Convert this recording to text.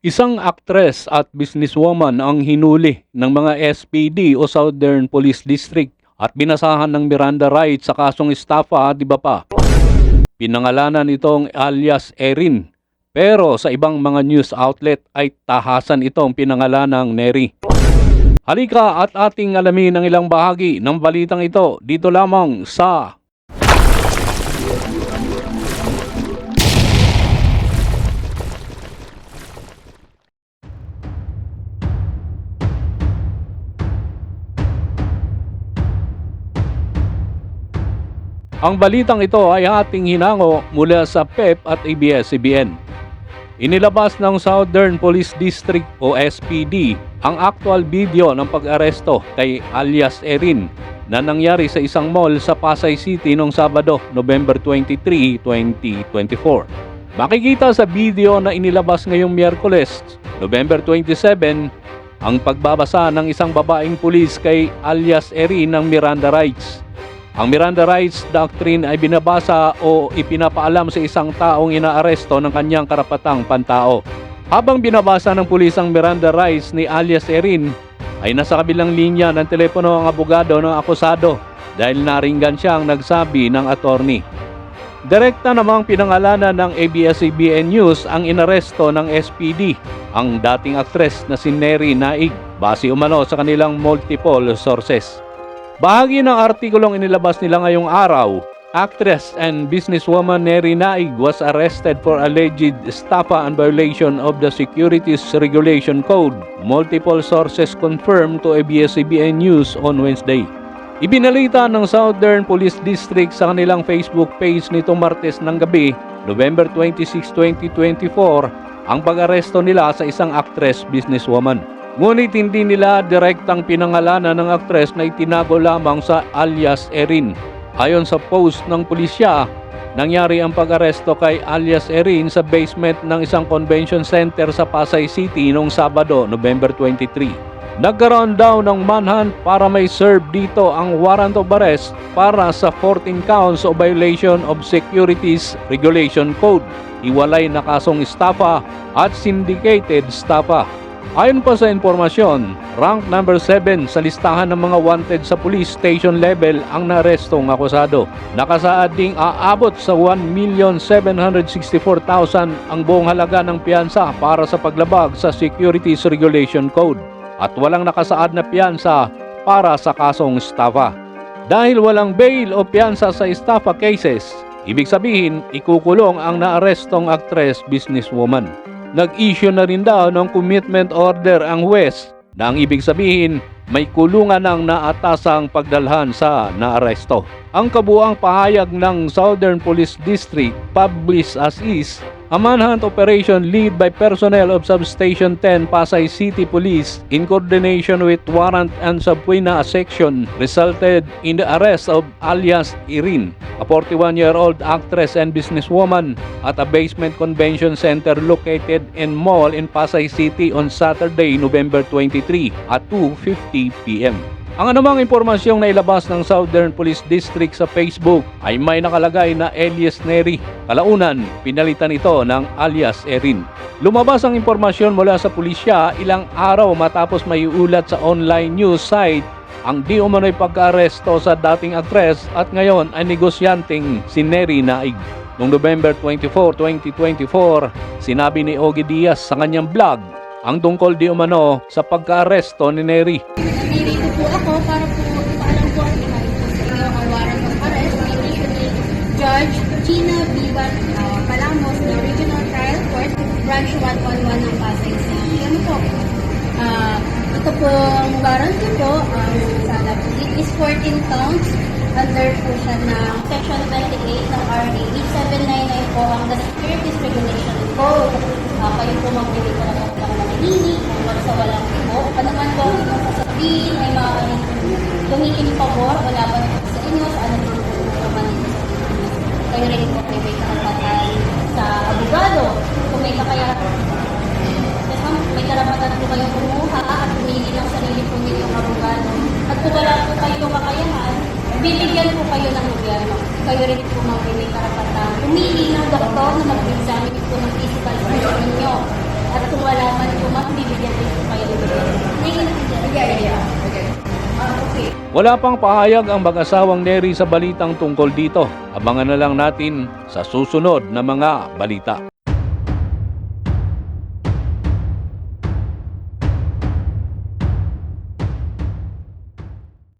Isang aktres at businesswoman ang hinuli ng mga SPD o Southern Police District at binasahan ng Miranda rights sa kasong estafa at iba pa. Pinangalanan itong alias Erin pero sa ibang mga news outlet ay tahasan itong pinangalanang Neri. Halika at ating alamin ang ilang bahagi ng balitang ito dito lamang sa Ang balitang ito ay ating hinango mula sa PEP at ABS-CBN. Inilabas ng Southern Police District o SPD ang actual video ng pag-aresto kay alias Erin na nangyari sa isang mall sa Pasay City noong Sabado, November 23, 2024. Makikita sa video na inilabas ngayong Miyerkules, November 27, ang pagbabasa ng isang babaeng pulis kay alias Erin ng Miranda rights. Ang Miranda Rights Doctrine ay binabasa o ipinapaalam sa isang taong inaaresto ng kanyang karapatang pantao. Habang binabasa ng pulis ang Miranda Rights ni alias Erin, ay nasa kabilang linya ng telepono ang abogado ng akusado dahil naringgan siyang nagsabi ng attorney. Direkta namang pinangalanan ng ABS-CBN News ang inaresto ng SPD, ang dating aktres na si Neri Naig, base umano sa kanilang multiple sources. Bahagi ng artikulong inilabas nila ngayong araw, actress and businesswoman Neri Naig was arrested for alleged estafa and violation of the Securities Regulation Code. Multiple sources confirmed to ABS-CBN News on Wednesday. Ibinalita ng Southern Police District sa kanilang Facebook page nito Martes ng gabi, November 26, 2024, ang pag-aresto nila sa isang actress businesswoman. Ngunit hindi nila direktang pinangalanan ng aktres na itinago lamang sa alias Erin. Ayon sa post ng pulisya, nangyari ang pag-aresto kay alias Erin sa basement ng isang convention center sa Pasay City noong Sabado, November 23. Nagkaroon daw ng manhunt para may serve dito ang warrant of arrest para sa 14 counts of violation of Securities Regulation Code, iwalay na kasong estafa at syndicated estafa. Ayon pa sa informasyon, rank number 7 sa listahan ng mga wanted sa police station level ang naarestong akusado. Nakasaad ding aabot sa 1,764,000 ang buong halaga ng piyansa para sa paglabag sa Securities Regulation Code at walang nakasaad na piyansa para sa kasong estafa. Dahil walang bail o piyansa sa estafa cases, ibig sabihin ikukulong ang naarestong actress businesswoman nag-issue na rin daw ng commitment order ang West na ang ibig sabihin may kulungan ng naatasang pagdalhan sa naaresto. Ang kabuang pahayag ng Southern Police District published as is, a manhunt operation led by personnel of Substation 10 Pasay City Police in coordination with Warrant and Subpoena Section resulted in the arrest of alias Irin, a 41-year-old actress and businesswoman at a basement convention center located in mall in Pasay City on Saturday, November 23 at 2.50 p.m. Ang anumang impormasyong nailabas ng Southern Police District sa Facebook ay may nakalagay na alias Neri. Kalaunan, pinalitan ito ng alias Erin. Lumabas ang impormasyon mula sa pulisya ilang araw matapos may ulat sa online news site ang di umano'y pagka-aresto sa dating aktres at ngayon ay negosyanteng si Neri Naig. Noong November 24, 2024, sinabi ni Ogie Diaz sa kanyang vlog ang tungkol di umano sa pagka-aresto ni Neri. Ako para po ipaalam po ang ihain po sa inyo ang warrant of arrest ni Initially Judge Gina Bibat uh, Palamos ng Regional Trial Court, Branch 111 ng Pasay City. Ano po? Ah, ito po ang warrant ko po. Um, po. It is 14 counts under po siya ng Section 28 ng RA 8799 po ang the Securities Regulation Code. Ah, kayo po magbili po ng utang na minini, kung sa walang ibo. Ano man po ang inyong sasabihin, ay maaaring tumiking pabor o laban po sa inyo sa ano po po naman. Kayo rin po kayo may karapatan sa abogado. Kung may kakayahan, Yes, ma'am, may karapatan po kayong kumuha at pumili ng sarili po ninyong abogado. At kung wala po kayong kakayahan, bibigyan po kayo ng gobyerno. Kayo rin po mga may karapatan. Pumili ng doktor na mag-examine po ng physical condition ninyo. At kung wala Wala pang pahayag ang mag-asawang Neri sa balitang tungkol dito. Abangan na lang natin sa susunod na mga balita.